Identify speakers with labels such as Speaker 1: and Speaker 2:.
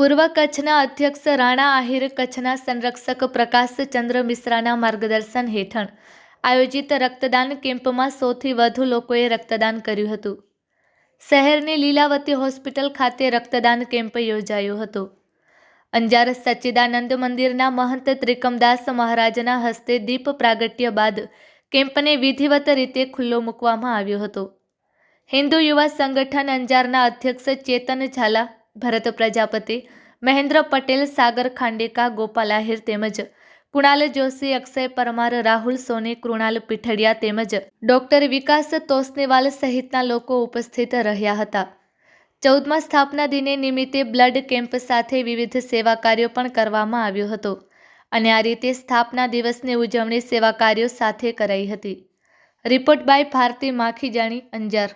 Speaker 1: પૂર્વ કચ્છના અધ્યક્ષ રાણા આહિર, કચ્છના સંરક્ષક પ્રકાશચંદ્ર મિશ્રાના માર્ગદર્શન હેઠળ આયોજિત રક્તદાન કેમ્પમાં સૌથી વધુ લોકોએ રક્તદાન કર્યું હતું. શહેરની લીલાવતી હોસ્પિટલ ખાતે રક્તદાન કેમ્પ યોજાયો હતો. અંજાર સચ્ચિદાનંદ મંદિરના મહંત ત્રિકમદાસ મહારાજના હસ્તે દીપ પ્રાગટ્ય બાદ કેમ્પને વિધિવત રીતે ખુલ્લો મૂકવામાં આવ્યો હતો. હિન્દુ યુવા સંગઠન અંજારના અધ્યક્ષ ચેતન ઝાલા ભરત પ્રજાપતિ, મહેન્દ્ર પટેલ, સાગર ખાંડેકા, ગોપાલ આહિર તેમજ કુણાલ જોશી, અક્ષય પરમાર, રાહુલ સોની, કૃણાલ પીઠડિયા તેમજ ડોક્ટર વિકાસ તોસનેવાલ સહિતના લોકો ઉપસ્થિત રહ્યા હતા. ચૌદમા સ્થાપના દિને નિમિત્તે બ્લડ કેમ્પ સાથે વિવિધ સેવા કાર્યો પણ કરવામાં આવ્યો હતો અને આ રીતે સ્થાપના દિવસની ઉજવણી સેવા કાર્યો સાથે કરાઈ હતી. Report by Bharati Makhijani, Anjar.